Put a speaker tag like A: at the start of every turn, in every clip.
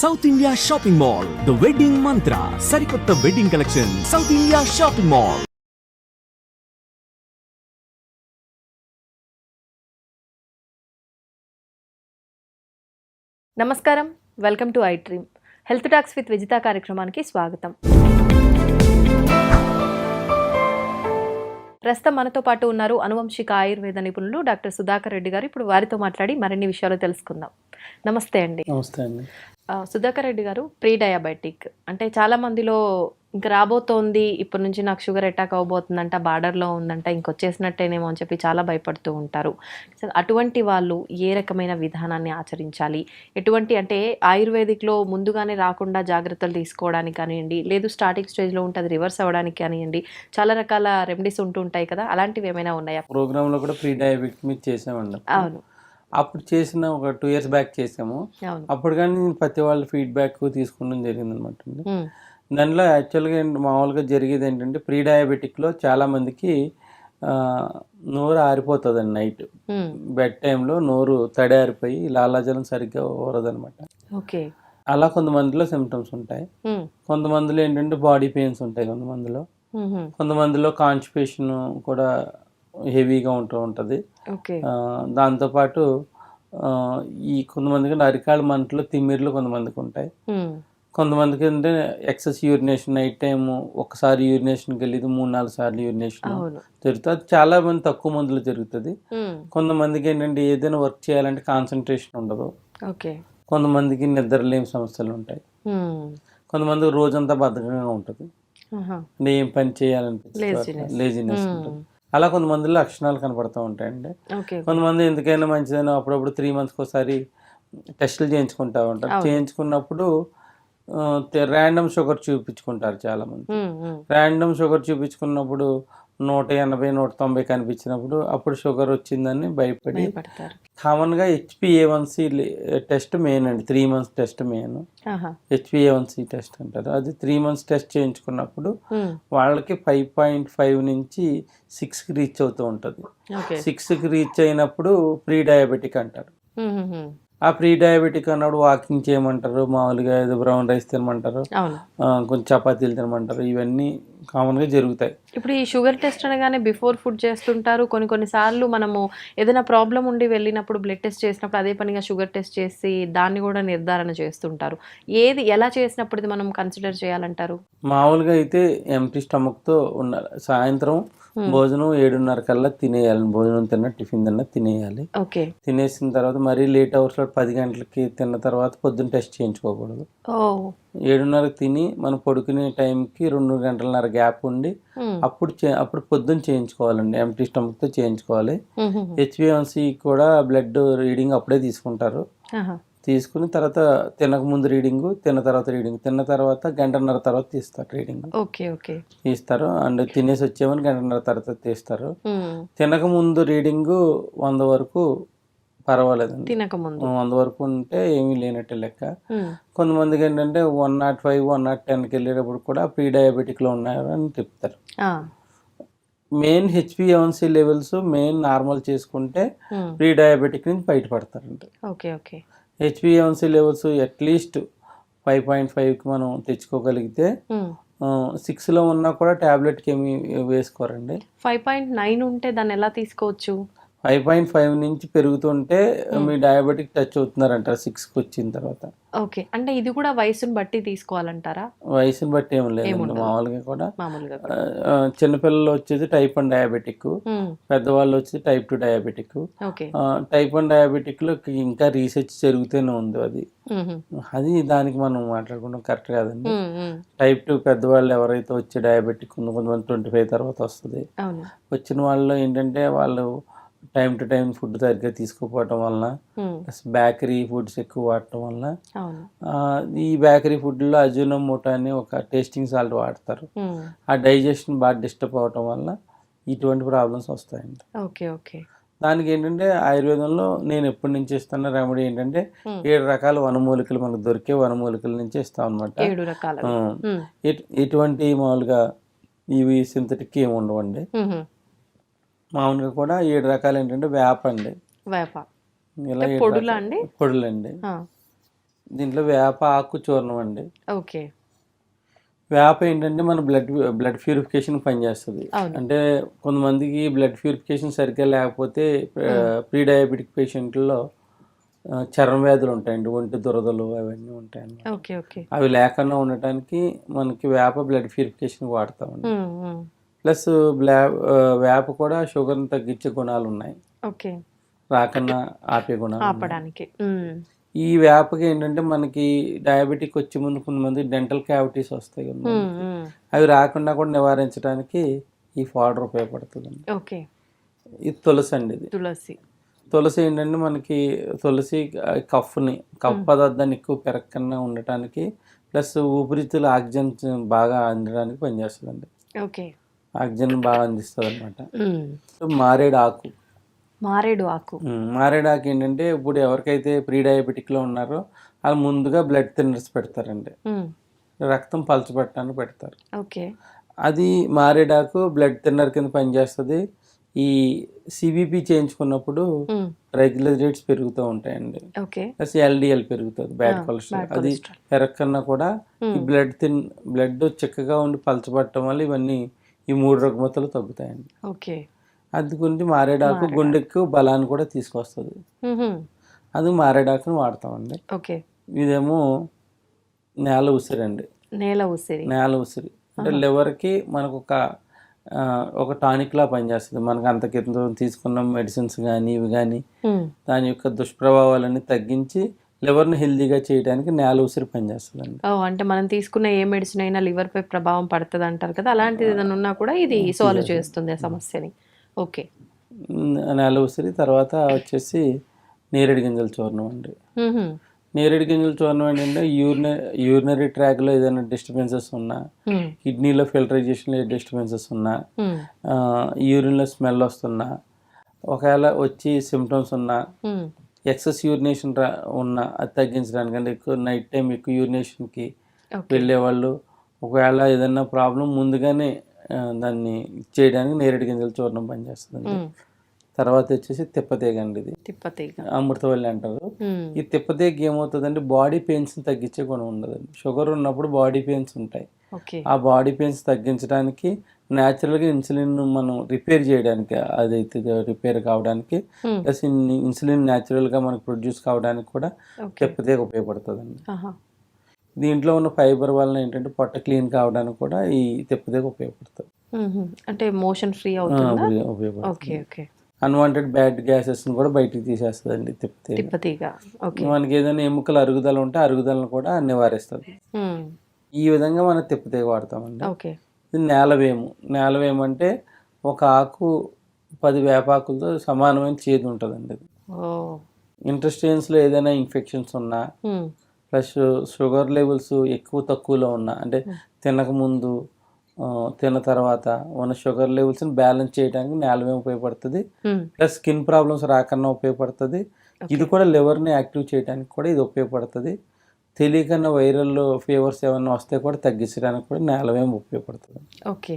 A: South India shopping mall the wedding Mantra సరికొత్త wedding collection South India shopping mall
B: నమస్కారం. Welcome to I dream health talks with Vijitha కార్యక్రమానికి స్వాగతం. ప్రస్తుతం మనతో పాటు ఉన్నారు అనువంశిక ఆయుర్వేద నిపుణులు డాక్టర్ సుధాకర్ రెడ్డి గారు. ఇప్పుడు వారితో మాట్లాడి మరిన్ని విషయాలు తెలుసుకుందాం. నమస్తే అండి.
C: నమస్తే అండి.
B: సుధాకర్ రెడ్డి గారు ప్రీ డయాబెటిక్ అంటే చాలా మందిలో ఇంకా రాబోతోంది ఇప్పటి నుంచి నాకు షుగర్ అటాక్ అవబోతుందంట బార్డర్లో ఉందంట ఇంకొచ్చేసినట్టేనేమో అని చెప్పి చాలా భయపడుతూ ఉంటారు. అటువంటి వాళ్ళు ఏ రకమైన విధానాన్ని ఆచరించాలి? ఎటువంటి అంటే ఆయుర్వేదిక్లో ముందుగానే రాకుండా జాగ్రత్తలు తీసుకోవడానికి కానివ్వండి లేదు స్టార్టింగ్ స్టేజ్లో ఉంటే అది రివర్స్ అవ్వడానికి కానివ్వండి చాలా రకాల రెమెడీస్ ఉంటూ ఉంటాయి కదా అలాంటివి ఏమైనా ఉన్నాయా?
C: ప్రోగ్రాంలో కూడా ప్రీ డయాబెటిక్ మీద చేసామండి.
B: అవును.
C: అప్పుడు చేసిన ఒక టూ ఇయర్స్ బ్యాక్ చేసాము. అప్పుడు కానీ నేను ప్రతి వాళ్ళ ఫీడ్బ్యాక్ తీసుకోవడం జరిగింది అనమాట దానిలో యాక్చువల్గా మామూలుగా జరిగేది ఏంటంటే ప్రీ డయాబెటిక్లో చాలామందికి నోరు ఆరిపోతుందండి నైట్ బెడ్ టైంలో నోరు తడారిపోయి లాలాజలం సరిగ్గా ఊరదనమాట
B: ఓకే.
C: అలా కొంతమందిలో సిమ్టమ్స్ ఉంటాయి. కొంతమందిలో ఏంటంటే బాడీ పెయిన్స్ ఉంటాయి కొంతమందిలో. కొంతమందిలో కాన్స్టిపేషన్ కూడా హెవీగా ఉంటూ ఉంటుంది. దాంతోపాటు ఈ కొంతమందికి అరికాళ్ళ మంటలు తిమ్మిర్లు కొంతమందికి ఉంటాయి. కొంతమందికి అంటే ఎక్సెస్ యూరినేషన్ నైట్ టైం ఒకసారి యూరినేషన్కి వెళ్ళేది మూడు నాలుగు సార్లు యూరినేషన్ జరుగుతుంది. అది చాలా మంది తక్కువ మందులు జరుగుతుంది. కొంతమందికి ఏంటంటే ఏదైనా వర్క్ చేయాలంటే కాన్సన్ట్రేషన్ ఉండదు. కొంతమందికి నిద్రలేని సమస్యలు ఉంటాయి.
B: ఉమ్,
C: కొంతమందికి రోజంతా బద్ధకంగా ఉంటుంది. అంటే ఏం పని చేయాలనిపిస్తుంది. లేజినెస్. ఉంటుంది. అలా కొంతమందిలో లక్షణాలు కనపడుతూ ఉంటాయండి. కొంతమంది ఎందుకైనా మంచిదని అప్పుడప్పుడు త్రీ మంత్స్కి ఒకసారి టెస్టులు చేయించుకుంటా ఉంటారు. చేయించుకున్నప్పుడు ర్యాండమ్ షుగర్ చూపించుకుంటారు చాలామంది. ర్యాండమ్ షుగర్ చూపించుకున్నప్పుడు నూట ఎనభై నూట తొంభై కనిపించినప్పుడు అప్పుడు షుగర్ వచ్చిందని భయపడి కామన్గా హెచ్పిఏవన్సి టెస్ట్ మెయిన్ అండి త్రీ మంత్స్ టెస్ట్ మెయిన్. హెచ్పిఏవన్సి టెస్ట్ అంటారు. అది త్రీ మంత్స్ టెస్ట్ చేయించుకున్నప్పుడు వాళ్ళకి ఫైవ్ పాయింట్ ఫైవ్ నుంచి సిక్స్కి రీచ్ అవుతూ ఉంటుంది. సిక్స్కి రీచ్ అయినప్పుడు ప్రీ డయాబెటిక్ అంటారు. ఆ ప్రీ డయాబెటిక్ అన్నప్పుడు వాకింగ్ చేయమంటారు మామూలుగా ఏదో బ్రౌన్ రైస్ తినమంటారు కొంచెం చపాతీలు తినమంటారు ఇవన్నీ కామన్గా జరుగుతాయి.
B: ఇప్పుడు ఈ షుగర్ టెస్ట్ అనగానే బిఫోర్ ఫుడ్ చేస్తుంటారు. కొన్ని కొన్ని సార్లు మనము ఏదైనా ప్రాబ్లం ఉండి వెళ్ళినప్పుడు బ్లడ్ టెస్ట్ చేసినప్పుడు అదే పనిగా షుగర్ టెస్ట్ చేసి దాన్ని కూడా నిర్ధారణ చేస్తుంటారు. ఏది ఎలా చేసినప్పుడు ఇది మనం కన్సిడర్ చేయాలంటారు?
C: మామూలుగా అయితే ఎంటీ స్టమక్తో ఉండాలి సాయంత్రం భోజనం ఏడున్నర కల్లా తినేయాలి. భోజనం తిన్న టిఫిన్ తిన్న తినేయాలి.
B: ఓకే.
C: తినేసిన తర్వాత మరీ లేట్ అవర్స్లో పది గంటలకి తిన్న తర్వాత పొద్దున్న టెస్ట్ చేయించుకోకూడదు.
B: ఓ.
C: ఏడున్నరకు తిని మనం పడుకునే టైంకి రెండు గంటలన్నర గ్యాప్ ఉండి అప్పుడు అప్పుడు పొద్దున్న చేయించుకోవాలండి. ఎంటీ స్టమక్తో చేయించుకోవాలి. హెచ్బిఎన్సి కూడా బ్లడ్ రీడింగ్ అప్పుడే తీసుకుంటారు. తీసుకుని తర్వాత తినక ముందు రీడింగ్ తిన్న తర్వాత రీడింగ్ తిన్న తర్వాత గంటన్నర తర్వాత తీస్తారు రీడింగ్.
B: Okay okay.
C: తీస్తారు. అండ్ తినేసి వచ్చేమని గంటన్నర తర్వాత తీస్తారు. తినక ముందు రీడింగ్ వంద వరకు పర్వాలేదండి.
B: తినకముందు.
C: వంద వరకు ఉంటే ఏమీ లేనట్టే లెక్క. కొంతమందికి ఏంటంటే one nought five one nought టెన్కి వెళ్ళేటప్పుడు కూడా ప్రీ డయాబెటిక్లో ఉన్నారు అని చెప్తారు మెయిన్ హెచ్పిఎవన్సీ లెవెల్స్ మెయిన్ నార్మల్ చేసుకుంటే ప్రీ డయాబెటిక్ నుంచి బయటపడతారండి.
B: Okay okay.
C: హెచ్పిఎవన్సీ levels at least five point ఫైవ్కి మనం తెచ్చుకోగలిగితే. సిక్స్లో ఉన్నా కూడా ట్యాబ్లెట్కి ఏమి వేసుకోరండి.
B: ఫైవ్ పాయింట్ నైన్ ఉంటే దాన్ని ఎలా తీసుకోవచ్చు?
C: ఫైవ్ పాయింట్ ఫైవ్ నుంచి పెరుగుతుంటే మీ డయాబెటిక్ టచ్ అవుతున్నారంటారు సిక్స్కి వచ్చిన తర్వాత.
B: ఓకే. అంటే ఇది కూడా వయసుని బట్టి తీసుకోవాలంటారా?
C: వయసుని బట్టి ఏం
B: ఏముండదు.
C: మామూలుగా కూడా చిన్నపిల్లలు వచ్చేది టైప్ వన్ డయాబెటిక్ పెద్దవాళ్ళు వచ్చేది type two diabetic type one డయాబెటిక్లో ఇంకా రీసెర్చ్ జరుగుతూనే ఉంది అది. అది దానికి మనం మాట్లాడుకుంటాం కరెక్ట్ కాదండి. టైప్ టూ పెద్దవాళ్ళు ఎవరైతే వచ్చే డయాబెటిక్ ఉందో కొంతమంది ట్వంటీ ఫైవ్ తర్వాత వస్తుంది. వచ్చిన వాళ్ళు ఏంటంటే వాళ్ళు టైం టు టైం ఫుడ్ సరిగ్గా తీసుకోకపోవటం వలన
B: ఉమ్,
C: బేకరీ ఫుడ్స్ ఎక్కువ వాడటం వలన ఈ బేకరీ ఫుడ్లో అజునోమోటో అని ఒక టేస్టింగ్ సాల్ట్ వాడతారు. ఆ డైజెషన్ బాగా డిస్టర్బ్ అవటం వల్ల ఇటువంటి ప్రాబ్లమ్స్ వస్తాయండి.
B: Okay okay.
C: దానికి ఏంటంటే ఆయుర్వేదంలో నేను ఎప్పటి నుంచి ఇస్తున్న రెమెడీ ఏంటంటే ఏడు రకాల వనమూలికలు మనకు దొరికే వనమూలికల నుంచి ఇస్తాం అనమాట ఎటువంటి మామూలుగా ఇవి సింథటిక్ ఏమి ఉండవండి. మామూలుగా కూడా ఏడు రకాలు ఏంటంటే వేప అండి.
B: వేప.
C: ఇలా
B: పొడులా అండి?
C: పొడులండి. దీంట్లో వేప ఆకు చూర్ణం అండి.
B: ఓకే.
C: వేప ఏంటంటే మన బ్లడ్ బ్లడ్ ప్యూరిఫికేషన్ పనిచేస్తుంది. అంటే కొంతమందికి బ్లడ్ ప్యూరిఫికేషన్ సరిగ్గా లేకపోతే ప్రీ డయాబెటిక్ పేషెంట్లో చర్మ వ్యాధులు ఉంటాయండి. ఒంటి దురదలు అవన్నీ ఉంటాయండి. అవి లేకుండా ఉండటానికి మనకి వేప బ్లడ్ ప్యూరిఫికేషన్ వాడతామండి. ప్లస్ వేప కూడా షుగర్ని తగ్గించే గుణాలు ఉన్నాయి
B: ఓకే.
C: రాకుండా ఆపే గుణాలు.
B: ఆపడానికి.
C: ఈ వేపకి ఏంటంటే మనకి డయాబెటిక్ వచ్చే ముందు కొంతమంది డెంటల్ క్యావిటీస్ వస్తాయి కదా. అవి రాకుండా కూడా నివారించడానికి ఈ పౌడర్ ఉపయోగపడుతుందండి.
B: ఓకే.
C: ఇది తులసి అండి ఇది.
B: తులసి.
C: తులసి ఏంటంటే మనకి తులసి కఫ్ని కఫ్ పదార్థాన్ని ఎక్కువ పెరగకుండా ఉండటానికి ప్లస్ ఊపిరితిత్తులు ఆక్సిజన్ బాగా అందడానికి పనిచేస్తుందండి.
B: ఓకే.
C: ఆక్సిజన్ బాగా అందిస్తుంది అనమాట. మారేడు ఆకు.
B: మారేడు ఆకు.
C: మారేడు ఆకు ఏంటంటే ఇప్పుడు ఎవరికైతే ప్రీ డయాబెటిక్లో ఉన్నారో వాళ్ళు ముందుగా బ్లడ్ థిన్నర్స్ పెడతారండి. రక్తం పలచబట్టడానికి పెడతారు.
B: ఓకే.
C: అది మారేడాకు బ్లడ్ థిన్నర్ కింద పనిచేస్తుంది. ఈ సిబిపి చేయించుకున్నప్పుడు
B: ఉమ్,
C: రెగ్యులరేట్స్ పెరుగుతూ ఉంటాయండి. ప్లస్ ఎల్డిఎల్ పెరుగుతుంది బ్యాడ్ కొలెస్ట్రాల్. అది. పెరగకన్నా కూడా ఈ బ్లడ్ థిన్ బ్లడ్ చిక్కగా ఉండి పలచబట్టడం వల్ల ఇవన్నీ ఈ మూడు రుగ్మతలు తగ్గుతాయండి.
B: ఓకే.
C: అది గురించి మారేడాకు. గుండెకు బలాన్ని కూడా తీసుకొస్తుంది. అది మారేడాకుని వాడతామండి.
B: ఓకే.
C: ఇదేమో నేల ఉసిరండి
B: నేల ఉసిరి.
C: నేల ఉసిరి. అంటే లివర్కి మనకు ఒక ఒక టానిక్ లా పనిచేస్తుంది. మనకు అంత క్రితం తీసుకున్న మెడిసిన్స్ కానీ ఇవి కానీ దాని యొక్క దుష్ప్రభావాలన్నీ తగ్గించి లివర్ని హెల్దీగా చేయడానికి నేల ఉసిరి పనిచేస్తుందండి.
B: ఓ అంటే మనం తీసుకున్న ఏ మెడిసిన్ అయినా లివర్ పై ప్రభావం పడుతుంది అంటారు కదా అలాంటిది ఏదైనా ఉన్నా కూడా ఇది సాల్వ్ చేస్తుంది ఆ సమస్యని. ఓకే.
C: నేల ఉసిరి తర్వాత వచ్చేసి నేరేడు గింజల చూర్ణం అండి. నేరేడు గింజల చూర్ణం ఏంటంటే యూరిన యూరినరీ ట్రాక్లో ఏదైనా డిస్టర్బెన్సెస్ ఉన్నా కిడ్నీలో ఫిల్టరైజేషన్లో డిస్టర్బెన్సెస్ ఉన్నా యూరిన్లో స్మెల్ వస్తున్నా ఒకవేళ వచ్చి సిమ్టమ్స్ ఉన్నా ఎక్సెస్ యూరినేషన్ రా ఉన్న అది తగ్గించడానికి అంటే ఎక్కువ నైట్ టైం ఎక్కువ యూరినేషన్కి
B: ఓకే.
C: వెళ్ళే వాళ్ళు ఒకవేళ ఏదైనా ప్రాబ్లం ముందుగానే దాన్ని చేయడానికి నేరేడు గింజల చూర్ణం పనిచేస్తుందండి
B: ఉమ్,
C: తర్వాత వచ్చేసి తిప్పతీగ అండి ఇది.
B: తిప్పతీగ.
C: అమృతవల్లి అంటారు. ఈ తిప్పతీగ ఏమవుతుందంటే బాడీ పెయిన్స్ని తగ్గించే గుణం ఉండదండి. షుగర్ ఉన్నప్పుడు బాడీ పెయిన్స్ ఉంటాయి. ఆ బాడీ పెయిన్స్ తగ్గించడానికి న్యాచురల్గా ఇన్సులిన్ మనం రిపేర్ చేయడానికి అదైతే రిపేర్ కావడానికి ప్లస్ ఇన్సులిన్ న్యాచురల్గా మనకు ప్రొడ్యూస్ కావడానికి కూడా తిప్పతీగ ఉపయోగపడుతుందండి. దీంట్లో ఉన్న ఫైబర్ వలన ఏంటంటే పొట్ట క్లీన్ కావడానికి కూడా ఈ తిప్పతీగ ఉపయోగపడుతుంది.
B: అంటే మోషన్ ఫ్రీ అవుతుందా? Okay okay.
C: అన్వాంటెడ్ బ్యాడ్ గ్యాసెస్ని కూడా బయటికి తీసేస్తుందండి తిప్పతీగ. మనకి ఏదైనా ఎముకల అరుగుదల ఉంటే అరుగుదలను కూడా నివారిస్తుంది ఈ విధంగా మనం తిప్పతీగ వాడతామండి.
B: ఓకే.
C: నేలవేము. నేలవేము అంటే ఒక ఆకు పది వేపాకులతో సమానమైన చేదు ఉంటుందండి
B: ఓ.
C: ఇంటెస్టైన్స్లో ఏదైనా ఇన్ఫెక్షన్స్ ఉన్నా ప్లస్ షుగర్ లెవెల్స్ ఎక్కువ తక్కువలో ఉన్నా అంటే తినక ముందు తిన్న తర్వాత ఉన్న షుగర్ లెవెల్స్ని బ్యాలెన్స్ చేయడానికి నేలవేము ఉపయోగపడుతుంది. ప్లస్ స్కిన్ ప్రాబ్లమ్స్ రాకుండా ఉపయోగపడుతుంది. ఇది కూడా లివర్ని యాక్టివ్ చేయడానికి కూడా ఇది ఉపయోగపడుతుంది. తెలియకన్నా వైరల్ ఫీవర్స్ ఏమైనా వస్తే కూడా తగ్గించడానికి కూడా నేలవేము ఉపయోగపడుతుంది.
B: ఓకే.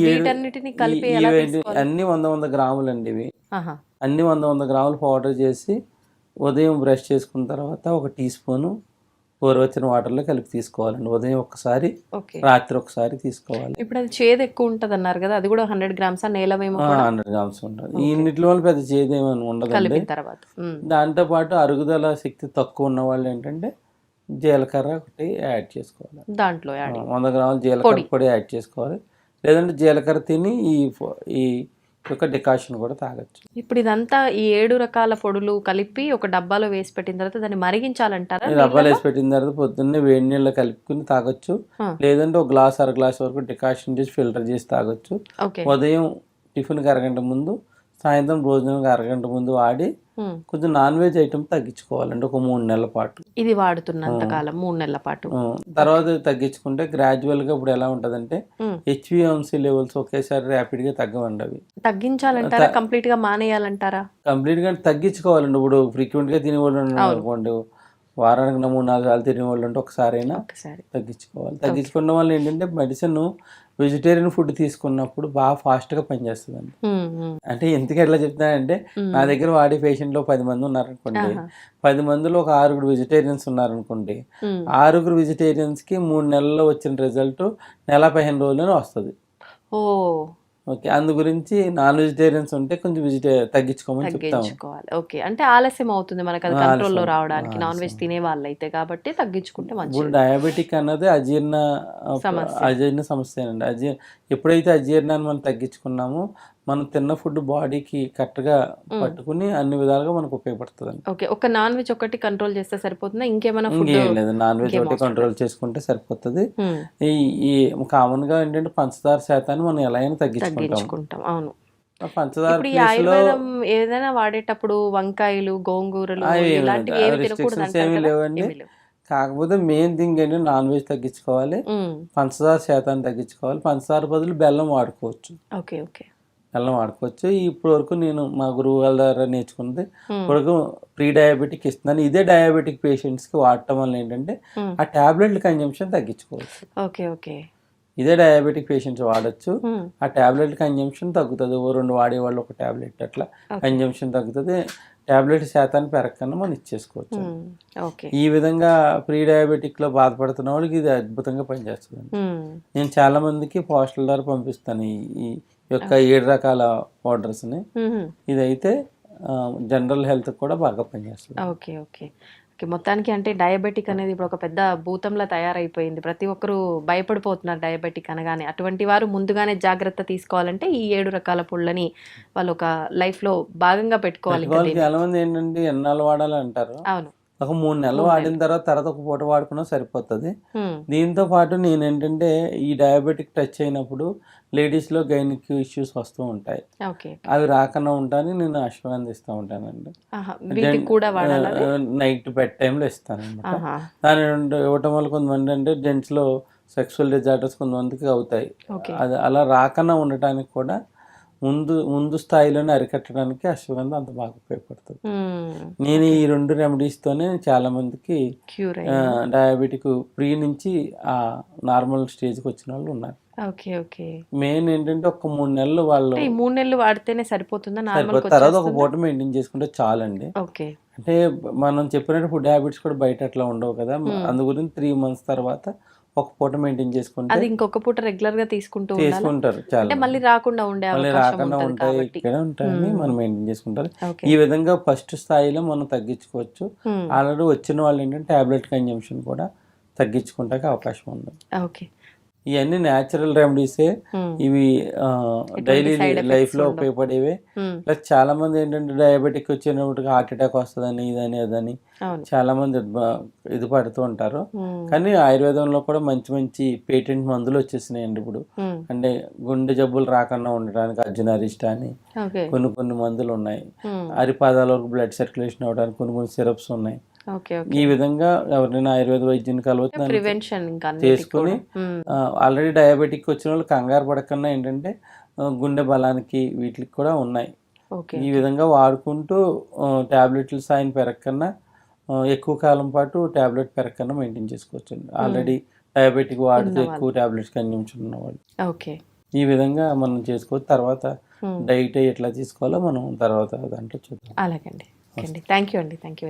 B: వీటన్నిటిని కలిపి?
C: అన్ని వంద వంద గ్రాములు అండి ఇవి అన్ని వంద వంద గ్రాములు పౌడర్ చేసి ఉదయం బ్రష్ చేసుకున్న తర్వాత ఒక టీ స్పూను గోరువెచ్చని వాటర్లో కలిపి తీసుకోవాలండి. ఉదయం ఒకసారి రాత్రి ఒకసారి తీసుకోవాలి.
B: ఇప్పుడు అది చేదు ఎక్కువ ఉంటది అన్నారు కదా అది కూడా హండ్రెడ్ గ్రామ్స్
C: హండ్రెడ్ గ్రామ్స్ ఉంటుంది. ఇంట్లో వల్ల పెద్ద చేదేమని ఉండదండి.
B: కలిపిన తర్వాత. ఉమ్,
C: దాంతోపాటు అరుగుదల శక్తి తక్కువ ఉన్న వాళ్ళు ఏంటంటే జీలకర్ర ఒకటి యాడ్ చేసుకోవాలి.
B: దాంట్లో
C: వంద గ్రాములు జీలకర్ర పొడి యాడ్ చేసుకోవాలి. లేదంటే జీలకర్ర తిని ఈ ఈ యొక్క డికాషన్ కూడా తాగొచ్చు.
B: ఇప్పుడు ఇదంతా ఈ ఏడు రకాల పొడులు కలిపి ఒక డబ్బాలో వేసి పెట్టిన తర్వాత దాన్ని మరిగించాలంటారా?
C: డబ్బాలు వేసి పెట్టిన తర్వాత పొద్దున్నే వేడి నీళ్ళు కలుపుకుని తాగొచ్చు. లేదంటే ఒక గ్లాస్ అర గ్లాస్ వరకు డికాషన్ చేసి ఫిల్టర్ చేసి తాగొచ్చు. ఉదయం టిఫిన్కి అరగంట ముందు సాయంత్రం భోజనానికి అరగంట ముందు వాడి కొంచెం నాన్ వెజ్ ఐటమ్ తగ్గించుకోవాలండి ఒక మూడు నెలల పాటు.
B: ఇది వాడుతున్నంత కాలం మూడు నెలల పాటు.
C: తర్వాత తగ్గించుకుంటే గ్రాడ్యువల్గా ఇప్పుడు ఎలా ఉంటుందంటే. హెచ్విఎంసీ లెవెల్స్ ఒకేసారి ర్యాపిడ్గా తగ్గవండి అవి.
B: తగ్గించాలంటారా కంప్లీట్గా మానేయాలంటారా?
C: కంప్లీట్గా తగ్గించుకోవాలండి ఇప్పుడు ఫ్రీక్వెంట్గా తినేవాళ్ళు ఉన్నారు అనుకోండి వారానికి మూడు నాలుగు సార్లు తిరిగిన వాళ్ళు ఉంటే ఒకసారైనా
B: ఒకసారి.
C: తగ్గించుకోవాలి. తగ్గించుకున్న వాళ్ళు ఏంటంటే మెడిసిన్ వెజిటేరియన్ ఫుడ్ తీసుకున్నప్పుడు బాగా ఫాస్ట్గా పనిచేస్తుందండి. అంటే ఎందుకు ఎట్లా చెప్తానంటే నా దగ్గర వాడే పేషెంట్లో పది మంది ఉన్నారనుకోండి. పది మందిలో ఒక ఆరుగురు వెజిటేరియన్స్ ఉన్నారనుకోండి. ఆరుగురు వెజిటేరియన్స్కి మూడు నెలల్లో వచ్చిన రిజల్ట్ నెల పదిహేను రోజుల్లోనే వస్తుంది ఓకే. అందు గురించి నాన్ వెజిటేరియన్స్ ఉంటే కొంచెం వెజిటే తగ్గించుకోమని
B: తగ్గించుకోవాలి. ఓకే. అంటే ఆలస్యం అవుతుంది మనకు అది కంట్రోల్లో రావడానికి. Non veg. తినే వాళ్ళు అయితే కాబట్టి తగ్గించుకుంటే
C: ఇప్పుడు
B: మంచిది
C: డయాబెటిక్ అన్నది అజీర్ణ
B: సమస్య.
C: అజీర్ణ సమస్య అండి అజీ ఎప్పుడైతే అజీర్ణాన్ని మనం తగ్గించుకున్నామో మనం తిన్న ఫుడ్ బాడీకి కరెక్ట్గా పట్టుకుని అన్ని విధాలుగా మనకు ఉపయోగపడుతుంది
B: ఓకే ఒక నాన్ వెజ్ ఒకటి కంట్రోల్ చేస్తే సరిపోతుందా? ఇంకేమైనా
C: ఇంకేం లేదు నాన్ వెజ్ ఒకటి కంట్రోల్ చేసుకుంటే సరిపోతుంది. ఈ ఈ కామన్గా ఏంటంటే పంచదార శాతాన్ని మనం ఎలా అయినా తగ్గించుకుంటాం.
B: అవును.
C: పంచదార
B: ఏదైనా వాడేటప్పుడు వంకాయలు గోంగూరలు
C: ఏమి? లేవండి. కాకపోతే మెయిన్ థింగ్ ఏంటంటే నాన్ వెజ్ తగ్గించుకోవాలి. పంచదార శాతాన్ని తగ్గించుకోవాలి. పంచదార బదులు బెల్లం వాడుకోవచ్చు.
B: Okay okay.
C: బెల్లం వాడుకోవచ్చు. ఇప్పటి వరకు నేను మా గురువు వాళ్ళ ద్వారా నేర్చుకున్నది ఇప్పటివరకు ప్రీ డయాబెటిక్ ఇస్తున్నాను ఇదే డయాబెటిక్ పేషెంట్స్కి వాడటం వల్ల ఏంటంటే ఆ ట్యాబ్లెట్ల కన్జంప్షన్ తగ్గించుకోవచ్చు.
B: Okay okay.
C: ఇదే డయాబెటిక్ పేషెంట్స్ వాడచ్చు. ఆ ట్యాబ్లెట్ కన్జంప్షన్ తగ్గుతుంది. ఓ రెండు వాడేవాళ్ళు ఒక ట్యాబ్లెట్ అట్లా. కన్జంప్షన్ తగ్గుతుంది. ట్యాబ్లెట్ శాతాన్ని పెరగకుండా మనం ఇచ్చేసుకోవచ్చు. ఈ విధంగా ప్రీ డయాబెటిక్లో బాధపడుతున్న వాళ్ళకి ఇది అద్భుతంగా పనిచేస్తుంది నేను చాలా మందికి పోస్టల్ ద్వారా పంపిస్తాను ఈ యొక్క ఏడు రకాల పౌడర్స్ని ఇదైతే జనరల్ హెల్త్ కూడా బాగా పనిచేస్తుంది.
B: Okay okay. ఓకే మొత్తానికి అంటే డయాబెటిక్ అనేది ఇప్పుడు ఒక పెద్ద భూతంలా తయారైపోయింది. ప్రతి ఒక్కరూ భయపడిపోతున్నారు డయాబెటిక్ అనగానే. అటువంటి వారు ముందుగానే జాగ్రత్త తీసుకోవాలంటే ఈ ఏడు రకాల పుళ్ళని వాళ్ళు ఒక లైఫ్లో భాగంగా పెట్టుకోవాలి.
C: చాలా మంది ఏంటంటే ఎన్నాళ్ళు వాడాలి అంటారు
B: అవును.
C: ఒక మూడు నెలలు వాడిన తర్వాత తర్వాత ఒక పూట వాడుకున్నా సరిపోతుంది. దీంతో పాటు నేను ఏంటంటే ఈ డయాబెటిక్ టచ్ అయినప్పుడు లేడీస్లో గైనిక్ ఇష్యూస్ వస్తూ ఉంటాయి. అవి రాకుండా ఉంటాయని నేను ఉంటానండి.
B: వీటికి కూడా వాడాలి
C: నైట్ బెడ్ టైంలో ఇస్తాను అనమాట దాని ఇవ్వటం వల్ల కొంతమంది అంటే జెంట్స్లో సెక్సువల్ డిజార్డర్స్ కొంతమందికి అవుతాయి. అది అలా రాకుండా ఉండటానికి కూడా ముందు ముందు స్థాయిలోనే అరికట్టడానికి అశ్వగంధ అంత బాగా ఉపయోగపడుతుంది. నేను ఈ రెండు రెమెడీస్తోనే చాలా మందికి డయాబెటిక్ ప్రీ నుంచి ఆ నార్మల్ స్టేజ్కి వచ్చిన వాళ్ళు ఉన్నారు.
B: Okay okay.
C: మెయిన్ ఏంటంటే ఒక మూడు నెలలు వాళ్ళు
B: మూడు నెలలు వాడితేనే సరిపోతుందా? నార్మల్
C: సరిపోతుంది. తర్వాత ఒక పూట మెయింటైన్ చేసుకుంటే చాలండి.
B: ఓకే.
C: అంటే మనం చెప్పినట్టు ఫుడ్ హ్యాబిట్స్ కూడా బయట అట్లా ఉండవు కదా. అందు గురించి త్రీ మంత్స్ తర్వాత ఒక పూట మెయింటైన్ చేసుకుంటే
B: అది ఇంకొక పూట రెగ్యులర్గా తీసుకుంటూ అంటే
C: చాలా
B: మళ్ళీ రాకుండా ఉండే
C: మళ్ళీ రాకుండా ఉంటాయి ఇక్కడ ఉంటాయని మనం మెయింటైన్ చేసుకుంటారు. ఈ విధంగా ఫస్ట్ స్థాయిలో మనం తగ్గించుకోవచ్చు. ఆల్రెడీ వచ్చిన వాళ్ళు ఏంటంటే టాబ్లెట్ కన్జంప్షన్ కూడా తగ్గించుకుంటానికి అవకాశం ఉంది.
B: ఓకే.
C: ఇవన్నీ న్యాచురల్ రెమెడీసే ఇవి డైలీ
B: లైఫ్లో.
C: ఉపయోగపడేవే. ప్లస్ చాలా మంది ఏంటంటే డయాబెటిక్ వచ్చినప్పటికి హార్ట్ అటాక్ వస్తుందని ఇదని అదని చాలా మంది ఇది పడుతూ ఉంటారు.
B: ఉమ్,
C: కానీ ఆయుర్వేదంలో కూడా మంచి మంచి పేటెంట్ మందులు వచ్చేసినాయండి ఇప్పుడు.
B: ఉమ్,
C: అంటే గుండె జబ్బులు రాకుండా ఉండడానికి అర్జునరిష్ట అని కొన్ని కొన్ని మందులు ఉన్నాయి.
B: ఉమ్,
C: అరిపాదాల వరకు బ్లడ్ సర్క్యులేషన్ అవడానికి కొన్ని కొన్ని సిరప్స్ ఉన్నాయి. ఈ విధంగా ఎవరైనా ఆయుర్వేద వైద్యుని కలవచ్చు చేసుకుని ఆల్రెడీ డయాబెటిక్ వచ్చిన వాళ్ళు కంగారు పడకుండా ఏంటంటే గుండె బలానికి వీటికి కూడా ఉన్నాయి. ఈ విధంగా వాడుకుంటూ ట్యాబ్లెట్ల సాయం పెరగకన్నా ఎక్కువ కాలం పాటు ట్యాబ్లెట్ పెరగకన్నా మెయింటైన్ చేసుకోవచ్చు ఆల్రెడీ డయాబెటిక్ వాడుతూ. ఎక్కువ ట్యాబ్లెట్స్ కన్యూమ్షన్ ఉన్నవాళ్ళు
B: ఓకే.
C: ఈ విధంగా మనం చేసుకోవచ్చు. తర్వాత డైట్ ఎట్లా తీసుకోవాలో మనం తర్వాత దాంట్లో చూద్దాం.
B: అలాగండి. థ్యాంక్ యూ అండి. Thank you very